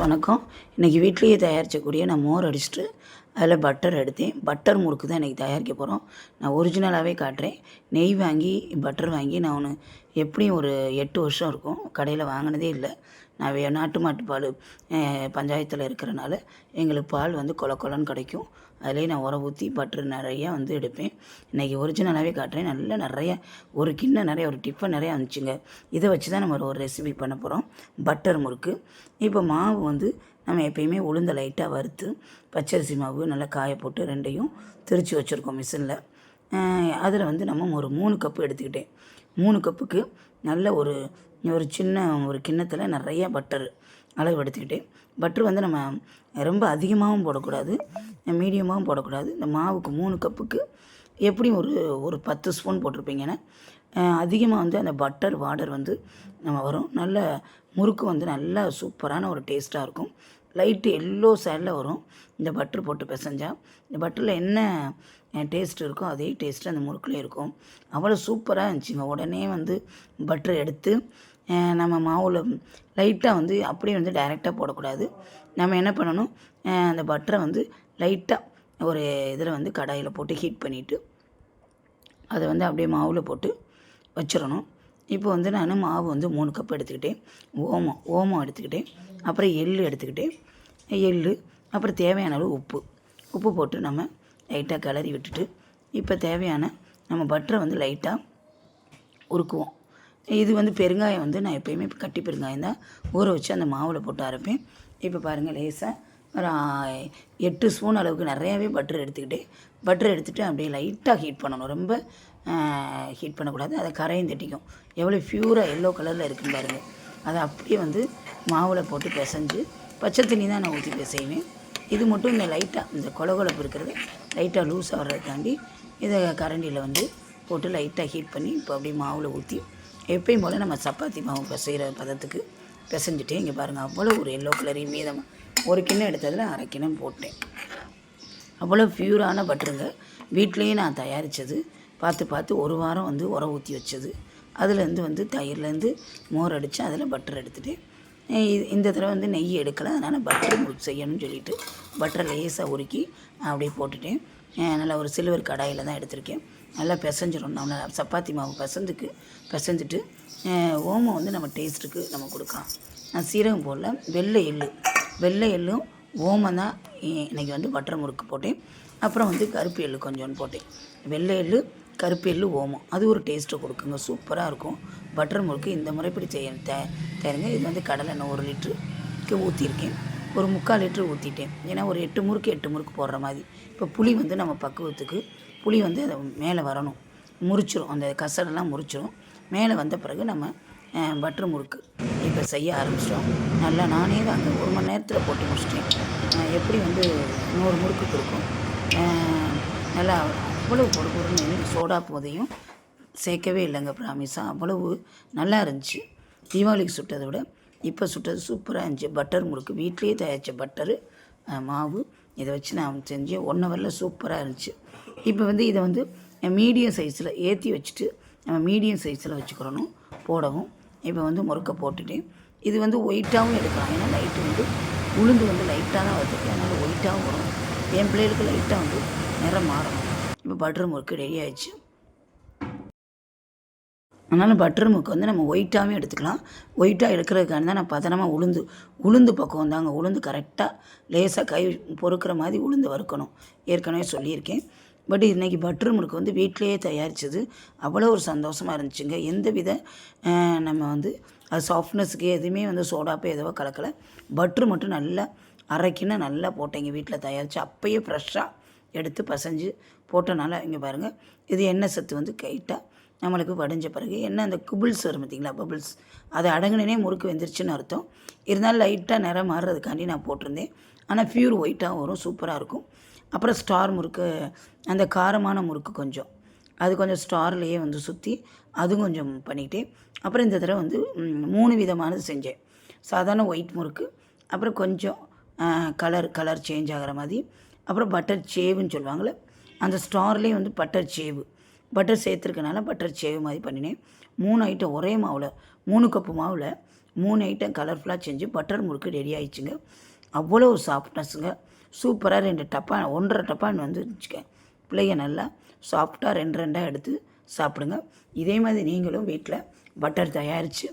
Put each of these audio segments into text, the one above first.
வணக்கம் இன்றைக்கி வீட்லேயே தயாரிக்கக்கூடிய நான் மோர் அடிச்சுட்டு அதில் பட்டர் எடுத்தேன். பட்டர் முறுக்கு தான் இன்றைக்கி தயாரிக்க போகிறோம் நான் ஒரிஜினலாகவே காட்டுறேன். நெய் வாங்கி பட்டர் வாங்கி நான் ஒன்று எப்படியும் ஒரு எட்டு வருஷம் இருக்கும். கடையில் வாங்கினதே இல்லை. நான் நாட்டு மாட்டு பால் பஞ்சாயத்தில் இருக்கிறனால எங்களுக்கு பால் வந்து கொல கொலன்னு கிடைக்கும். அதிலே நான் உரம் ஊற்றி பட்டர் நிறையா வந்து எடுப்பேன். இன்றைக்கி ஒரிஜினலாகவே காட்டுறேன். நல்லா நிறைய ஒரு கிண்ணம் நிறைய ஒரு டிஃபன் நிறையா வந்துச்சுங்க இதை வச்சு தான் நம்ம ஒரு ரெசிபி பண்ண போகிறோம் பட்டர் முறுக்கு. இப்போ மாவு வந்து நம்ம எப்பயுமே உளுந்த லைட்டாக வறுத்து பச்சரிசி மாவு நல்லா காய போட்டு ரெண்டையும் திரித்து வச்சுருக்கோம் மிஷினில். அதில் வந்து நம்ம ஒரு மூணு கப்பு எடுத்துக்கிட்டேன். மூணு கப்புக்கு நல்ல ஒரு ஒரு சின்ன ஒரு கிண்ணத்தில் நிறைய பட்டர் அளவு எடுத்துக்கிட்டேன் பட்ரு வந்து நம்ம ரொம்ப அதிகமாகவும் போடக்கூடாது மீடியமாகவும் போடக்கூடாது. இந்த மாவுக்கு மூணு கப்புக்கு எப்படியும் ஒரு ஒரு பத்து ஸ்பூன் போட்டிருப்பீங்கன்னா அதிகமாக வந்து அந்த பட்டர் வாடர் வந்து நம்ம வரும். நல்ல முறுக்கு வந்து நல்லா சூப்பரான ஒரு டேஸ்ட்டாக இருக்கும். லைட்டு எல்லோ சைடில் வரும். இந்த பட்டர் போட்டு பிசைஞ்சால் இந்த பட்டரில் என்ன டேஸ்ட் இருக்கோ அதே டேஸ்ட்டு அந்த முறுக்குலேயே இருக்கும். அவ்வளோ சூப்பராக இருந்துச்சுங்க. உடனே வந்து பட்டர் எடுத்து நம்ம மாவில் லைட்டாக வந்து அப்படியே வந்து டைரெக்டாக போடக்கூடாது. நம்ம என்ன பண்ணணும்? அந்த பட்டரை வந்து லைட்டாக ஒரு இதில் வந்து கடாயில் போட்டு ஹீட் பண்ணிவிட்டு அதை வந்து அப்படியே மாவில் போட்டு வச்சிடணும். இப்போ வந்து நான் மாவு வந்து மூணு கப் எடுத்துக்கிட்டேன். ஓமம் ஓமம் எடுத்துக்கிட்டேன். அப்புறம் எள் எடுத்துக்கிட்டேன். எள் அப்புறம் தேவையான அளவு உப்பு. உப்பு போட்டு நம்ம லைட்டாக கிளறி விட்டுட்டு இப்போ தேவையான நம்ம பட்டரை வந்து லைட்டாக உருக்குவோம். இது வந்து பெருங்காயம் வந்து நான் எப்போயுமே கட்டி பெருங்காயம் தான் ஊற வச்சு அந்த மாவில் போட்டு அரைப்பேன். இப்போ பாருங்கள் லேசாக ஒரு எட்டு ஸ்பூன் அளவுக்கு நிறையாவே பட்டர் எடுத்துக்கிட்டு பட்டர் எடுத்துகிட்டு அப்படியே லைட்டாக ஹீட் பண்ணணும். ரொம்ப ஹீட் பண்ணக்கூடாது. அதை கரையும் தட்டிக்கும். எவ்வளோ ப்யூராக எல்லோ கலரில் இருக்குன்னு பாருங்கள் அதை அப்படியே வந்து மாவில் போட்டு பிசைஞ்சு பச்சை தண்ணி தான் நான் ஊற்றி பிசைவேன். இது மட்டும் இந்த லைட்டாக இந்த கொலகொலப்பு இருக்கிறது லைட்டாக லூஸாக வர்றதுக்காண்டி இதை கரண்டியில் வந்து போட்டு லைட்டாக ஹீட் பண்ணி இப்போ அப்படியே மாவில் ஊற்றி எப்பயும் போல் நம்ம சப்பாத்தி மாவு பிசைகிற பதத்துக்கு பிசைஞ்சிட்டு இங்கே பாருங்கள் அவ்வளோ ஒரு எல்லோ கலரையும் மீதம் ஒரு கிண்ணம் எடுத்ததில் அரை கிண்ணம் போட்டேன். அவ்வளோ பியூரான பட்டருங்க வீட்லேயே நான் தயாரித்தது பார்த்து பார்த்து ஒரு வாரம் வந்து உர ஊற்றி வச்சது. அதுலேருந்து வந்து தயிர்லேருந்து மோர் அடித்து அதில் பட்டர் எடுத்துகிட்டு இது இந்த தடவை வந்து நெய் எடுக்கலை அதனால் பட்டர் முறுக்கு செய்யணும்னு சொல்லிட்டு பட்டரை லேசாக உருக்கி அப்படியே போட்டுட்டேன். நல்லா ஒரு சில்வர் கடாயில் தான் எடுத்திருக்கேன். நல்லா பிசைஞ்சிரும் நல்லா சப்பாத்தி மாவு பிசைஞ்சுக்கு பிசைஞ்சிட்டு ஓமம் வந்து நம்ம டேஸ்ட்டுக்கு நம்ம கொடுக்கலாம். நான் சீரகம் போடல வெள்ளை எள்ளு. வெள்ளை எள்ளும் ஓமம் தான். இன்றைக்கி இன்னைக்கு வந்து பட்டர் முறுக்கு போட்டேன். அப்புறம் வந்து கருப்பு எள்ளு கொஞ்சோண்டு போட்டேன். வெள்ளை எள்ளு கருப்பு எள்ளு ஓமம். அது ஒரு டேஸ்ட்டை கொடுக்குங்க. சூப்பராக இருக்கும். பட்டர் முறுக்கு இந்த முறைப்படி செய்ய தே தேருங்க. இது வந்து கடலை எண்ணெய் ஒரு லிட்டருக்கு ஊற்றிருக்கேன் ஒரு முக்கால் லிட்டர் ஊற்றிட்டேன் ஏன்னா ஒரு எட்டு முறுக்கு எட்டு முறுக்கு போடுற மாதிரி. இப்போ புளி வந்து நம்ம பக்குவத்துக்கு புளி வந்து அதை மேலே வரணும். முறிச்சிரும். அந்த கசடெல்லாம் முறிச்சிரும். மேலே வந்த பிறகு நம்ம பட்டர் முறுக்கு இப்போ செய்ய ஆரம்பிச்சிட்டோம். நல்லா நானே தான் அந்த ஒரு மணி நேரத்தில் போட்டு முடிச்சிட்டேன். எப்படி வந்து நூறு முறுக்கு கொடுக்கும்? நல்லா அவ்வளவு பொறு பொருன்னு சோடா போதையும் சேர்க்கவே இல்லைங்க ப்ராமிஸாக அவ்வளவு நல்லா இருந்துச்சு. தீபாவளிக்கு சுட்டதை விட இப்போ சுட்டது சூப்பராக இருந்துச்சு. பட்டர் முறுக்கு. வீட்லேயே தயாரித்த பட்டரு மாவு. இதை வச்சு நான் செஞ்சேன். ஒன் ஹவரில் சூப்பராக இருந்துச்சு. இப்போ வந்து இதை வந்து மீடியம் சைஸில் ஏற்றி வச்சுட்டு நம்ம மீடியம் சைஸில் வச்சுக்கிறணும் போடவும். இப்போ வந்து முறுக்கை போட்டுட்டேன் இது வந்து ஒயிட்டாகவும் எடுக்கலாம். ஏன்னா லைட்டு வந்து உளுந்து வந்து லைட்டாக தான் வச்சுருக்கேன் அதனால் ஒயிட்டாகவும் வரும். என் பிள்ளைகளுக்கு லைட்டாக வந்து நிறம் மாறணும் இப்போ பட்டர் முறுக்கு ரெடி ஆயிடுச்சு. அதனால் பட்டர் முறுக்கு வந்து நம்ம ஒயிட்டாகவும் எடுத்துக்கலாம். ஒயிட்டாக எடுக்கிறதுக்கான தான் நான் பதனமாக உளுந்து உளுந்து பக்கம் தாங்க. உளுந்து கரெக்டாக லேசாக கை பொறுக்கிற மாதிரி உளுந்து வறுக்கணும். ஏற்கனவே சொல்லியிருக்கேன். பட் இன்றைக்கி பட்டர் முறுக்கு வந்து வீட்டிலேயே தயாரித்தது அவ்வளோ ஒரு சந்தோஷமாக இருந்துச்சுங்க. எந்த வித நம்ம வந்து அது சாஃப்ட்னஸுக்கு எதுவுமே வந்து சோடாப்போ எதுவோ கலக்கலை. பட்ரு மட்டும் நல்லா அரைக்கின்னு நல்லா போட்டேங்க வீட்டில் தயாரித்து அப்பயே ஃப்ரெஷ்ஷாக எடுத்து பசைஞ்சு போட்டனால இங்கே பாருங்கள் இது எண்ணெய் சத்து வந்து கைட்டாக நம்மளுக்கு வடிஞ்ச பிறகு என்ன அந்த குபிள்ஸ் வரும் பார்த்தீங்களா பபிள்ஸ் அது அடங்குனே முறுக்கு வெந்துருச்சுன்னு அர்த்தம். இருந்தாலும் லைட்டாக நிறம் மாறுறதுக்காண்டி நான் போட்டிருந்தேன். ஆனால் பியூர் ஒயிட்டாக வரும். சூப்பராக இருக்கும். அப்புறம் ஸ்டார் முறுக்கு அந்த காரமான முறுக்கு கொஞ்சம். அது கொஞ்சம் ஸ்டார்லேயே வந்து சுற்றி அதுவும் கொஞ்சம் பண்ணிக்கிட்டேன். அப்புறம் இந்த தடவை வந்து மூணு விதமானது செஞ்சேன். சாதாரண ஒயிட் முறுக்கு அப்புறம் கொஞ்சம் கலர் கலர் சேஞ்ச் ஆகிற மாதிரி. அப்புறம் பட்டர் சேவுன்னு சொல்லுவாங்கள்ல அந்த ஸ்டார்லேயே வந்து பட்டர் சேவு. பட்டர் சேர்த்துருக்கனால பட்டர் சேவு மாதிரி பண்ணினேன். மூணு ஐட்டம் ஒரே மாவில் மூணு கப்பு மாவில் மூணு ஐட்டம் கலர்ஃபுல்லாக செஞ்சு பட்டர் முறுக்கு ரெடி ஆயிடுச்சுங்க. அவ்வளோ சாஃப்ட்னஸ்ஸுங்க சூப்பராக ரெண்டு டப்பா ஒன்றரை டப்பான்னு வந்து வச்சுக்க. பிள்ளைங்க நல்லா சாஃப்டாக ரெண்டு ரெண்டாக எடுத்து சாப்பிடுங்க. இதே மாதிரி நீங்களும் வீட்டில் பட்டர் தயாரித்து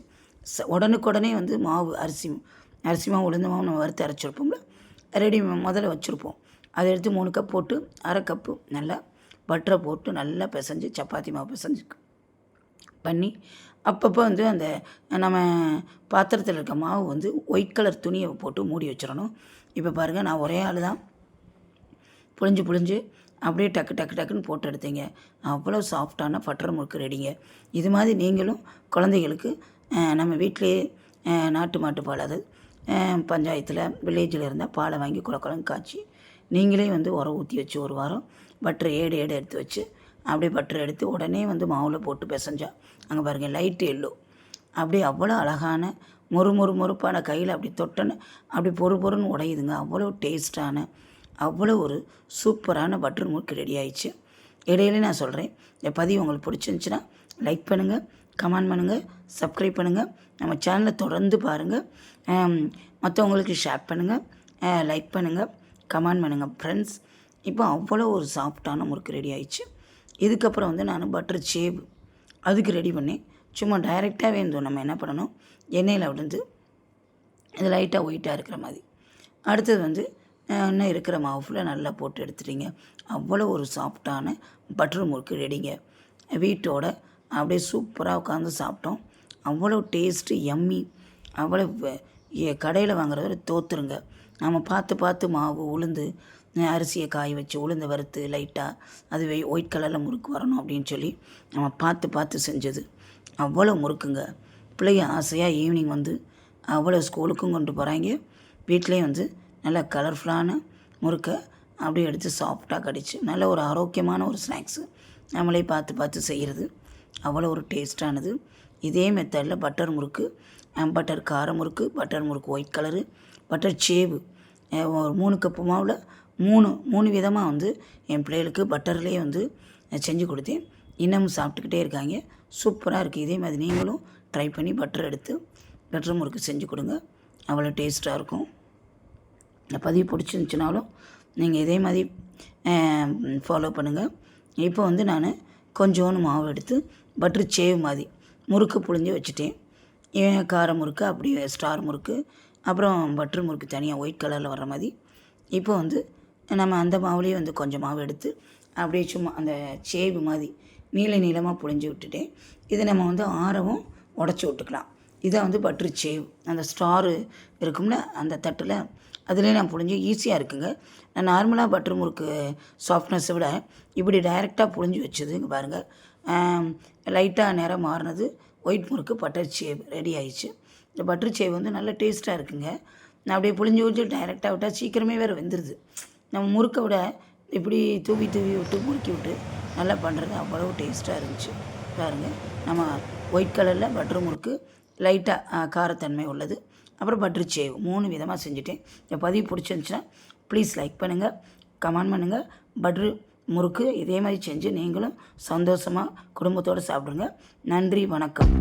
ச உடனுக்குடனே வந்து மாவு அரிசி அரிசி மாவு உளுந்த மாவு நம்ம வறுத்து அரைச்சிருப்போம்ல ரெடி முதல்ல வச்சுருப்போம். அதை எடுத்து மூணு கப் போட்டு அரை கப்பு நல்லா பட்டரை போட்டு நல்லா பிசைஞ்சு சப்பாத்தி மாவு பிசைஞ்சு பண்ணி அப்பப்போ வந்து அந்த நம்ம பாத்திரத்தில் இருக்க மாவு வந்து ஒயிட் கலர் துணியை போட்டு மூடி வச்சிடணும். இப்போ பாருங்கள் நான் ஒரே ஆள் தான். புழிஞ்சு புழிஞ்சு அப்படியே டக்கு டக்கு டக்குன்னு போட்டு எடுத்தீங்க. அவ்வளோ சாஃப்டான பட்டர் முறுக்கு ரெடிங்க. இது மாதிரி நீங்களும் குழந்தைகளுக்கு நம்ம வீட்டிலேயே நாட்டு மாட்டு பால் அது பஞ்சாயத்தில் வில்லேஜில் இருந்தால் பாலை வாங்கி குளக்குளம் காய்ச்சி நீங்களே வந்து உரம் ஊற்றி வச்சு ஒரு வாரம் பட்டர் ஏடு ஏடு எடுத்து வச்சு அப்படியே பட்டர் எடுத்து உடனே வந்து மாவில் போட்டு பிசைஞ்சா. அங்கே பாருங்கள் லைட் எல்லோ அப்படியே அவ்வளோ அழகான மொறு மொறு மொறுப்பான கையில் அப்படி தொட்டன்னு அப்படி பொறு பொறுன்னு உடையுதுங்க. அவ்வளோ டேஸ்ட்டான அவ்வளோ ஒரு சூப்பரான பட்டர் முறுக்கு ரெடி ஆயிடுச்சு. இடையில நான் சொல்கிறேன் இந்த பதிவு உங்களுக்கு பிடிச்சிருந்துச்சுன்னா லைக் பண்ணுங்கள் கமெண்ட் பண்ணுங்கள் சப்ஸ்கிரைப் பண்ணுங்கள் நம்ம சேனலை தொடர்ந்து பாருங்கள் மற்றவங்களுக்கு ஷேர் பண்ணுங்கள் லைக் பண்ணுங்கள் கமெண்ட் பண்ணுங்கள் ஃப்ரெண்ட்ஸ் இப்போ அவ்வளோ ஒரு சாஃப்டான முறுக்கு ரெடி ஆயிடுச்சு. இதுக்கப்புறம் வந்து நான் பட்டர் சேவ் அதுக்கு ரெடி பண்ணேன் சும்மா டைரெக்டாகவே இருந்தோம் நம்ம என்ன பண்ணணும் எண்ணெயில் விழுந்து இது லைட்டாக ஒயிட்டாக இருக்கிற மாதிரி. அடுத்தது வந்து இன்னும் இருக்கிற மாவு ஃபுல்லாக நல்லா போட்டு எடுத்துட்டீங்க. அவ்வளோ ஒரு சாஃப்டான பட்டர் முறுக்கு ரெடிங்க வீட்டோட அப்படியே சூப்பராக உட்காந்து சாப்பிட்டோம். அவ்வளோ டேஸ்ட்டு எம்மி அவ்வளோ கடையில் வாங்குறத தோத்துருங்க. நம்ம பார்த்து பார்த்து மாவு உளுந்து அரிசியை காய வச்சு உளுந்து வறுத்து லைட்டாக அது ஒயிட் கலரில் முறுக்கு வரணும் அப்படின்னு சொல்லி நம்ம பார்த்து பார்த்து செஞ்சது. அவ்வளோ முறுக்குங்க. பிள்ளைங்க ஆசையாக ஈவினிங் வந்து அவ்வளோ ஸ்கூலுக்கும் கொண்டு போகிறாங்க வீட்லேயும் வந்து நல்ல கலர்ஃபுல்லான முறுக்கை அப்படியே எடுத்து சாஃப்டாக கடிச்சு நல்ல ஒரு ஆரோக்கியமான ஒரு ஸ்நாக்ஸு நம்மளே பார்த்து பார்த்து செய்கிறது அவ்வளோ ஒரு டேஸ்டானது இதே மெத்தடில் பட்டர் முறுக்கு பட்டர் கார முறுக்கு பட்டர் முறுக்கு ஒயிட் கலரு பட்டர் சேவு. ஒரு மூணு கப்பு மாவில் மூணு மூணு விதமாக வந்து என் பிள்ளைகளுக்கு பட்டர்லேயே வந்து செஞ்சு கொடுத்தேன். இன்னமும் சாப்பிட்டுக்கிட்டே இருக்காங்க. சூப்பராக இருக்குது இதே மாதிரி நீங்களும் ட்ரை பண்ணி பட்டர் எடுத்து பட்டர் முறுக்கு செஞ்சு கொடுங்க. அவ்வளோ டேஸ்ட்டாக இருக்கும். இந்த பதிவு பிடிச்சிருந்துச்சுனாலும் நீங்கள் இதே மாதிரி ஃபாலோ பண்ணுங்கள் இப்போ வந்து நான் கொஞ்சோண்டு மாவு எடுத்து பட்டர் சேவ் மாதிரி முறுக்கு புழிஞ்சு வச்சுட்டேன். ஏன் கார முறுக்கு அப்படியே ஸ்டார் முறுக்கு அப்புறம் பட்டர் முறுக்கு தனியாக ஒயிட் கலரில் வர மாதிரி. இப்போ வந்து நம்ம அந்த மாவுலேயே வந்து கொஞ்சம் மாவு எடுத்து அப்படியே சும்மா அந்த சேவு மாதிரி நீள நீளமாக புழிஞ்சு விட்டுட்டேன் இதை நம்ம வந்து ஆரவும் உடச்சி விட்டுக்கலாம். இதை வந்து பட்டர் சேவ் அந்த ஸ்டாரு இருக்கும்ல அந்த தட்டில் அதிலே நான் புழிஞ்சு ஈஸியாக இருக்குங்க. நான் நார்மலாக பட்டர் முறுக்கு சாஃப்ட்னஸை விட இப்படி டைரெக்டாக புழிஞ்சு வச்சதுங்க பாருங்கள் லைட்டாக நேரம் மாறினது ஒயிட் முறுக்கு பட்டர் சேவ் ரெடி ஆயிடுச்சு. இந்த பட்டர் சேவ் வந்து நல்ல டேஸ்ட்டாக இருக்குங்க. நான் அப்படியே புழிஞ்சு புழிஞ்சு டைரெக்டாக விட்டால் சீக்கிரமே வேறு வெந்துடுது நம்ம முறுக்கை விட இப்படி தூவி தூவி விட்டு முறுக்கி விட்டு நல்லா பண்ணுறது அவ்வளோ டேஸ்ட்டாக இருந்துச்சு. பாருங்கள் நம்ம ஒயிட் கலரில் பட்டர் முறுக்கு லைட்டாக காரத்தன்மை உள்ளது. அப்புறம் பட்டர் சேவ் மூணு விதமாக செஞ்சுட்டேன். இந்த பதிவு பிடிச்சிருந்துச்சுன்னா ப்ளீஸ் லைக் பண்ணுங்கள் கமெண்ட் பண்ணுங்கள் பட்ரு முறுக்கு இதே மாதிரி செஞ்சு நீங்களும் சந்தோஷமாக குடும்பத்தோடு சாப்பிடுங்க. நன்றி வணக்கம்.